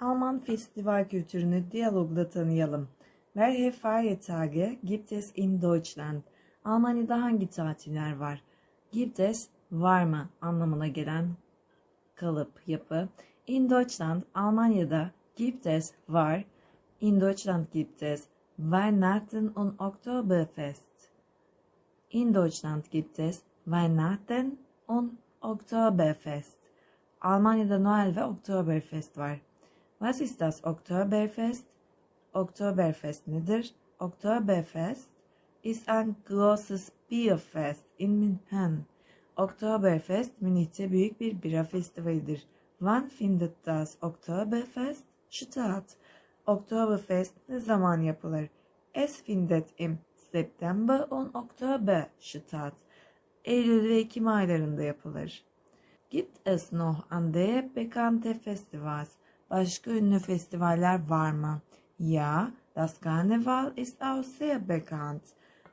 Alman festival kültürünü diyalogla tanıyalım. Welche Feiertage gibt es in Deutschland? Almanya'da hangi tatiller var? Gibt es var mı anlamına gelen kalıp yapı. In Deutschland Almanya'da gibt es var. In Deutschland gibt es Weihnachten und Oktoberfest. In Deutschland gibt es Weihnachten und Oktoberfest. Almanya'da Noel ve Oktoberfest var. Was ist das Oktoberfest? Oktoberfest nedir? Oktoberfest ist ein großes Bierfest in München. Oktoberfest Münih'te büyük bir bira festivalidir. Wann findet das Oktoberfest statt? Oktoberfest ne zaman yapılır? Es findet im September und Oktober statt. Eylül ve Ekim aylarında yapılır. Gibt es noch andere bekannte Festivals? Başka ünlü festivaller var mı? Ja, das Karneval ist auch sehr bekannt.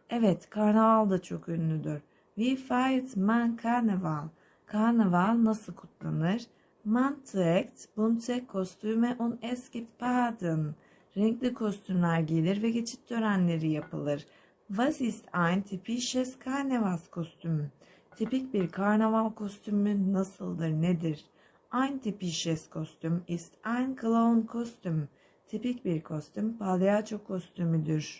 Evet, karnaval da çok ünlüdür. Wie feiert man Karneval? Karnaval nasıl kutlanır? Man trägt bunte Kostüme und es gibt Paraden. Renkli kostümler giyilir ve geçit törenleri yapılır. Was ist ein typisches Karnevalskostüm? Tipik bir karnaval kostümü nasıldır, nedir? Ein typisches Kostüm ist ein Clown kostüm. Tipik bir kostüm palyaço kostümüdür.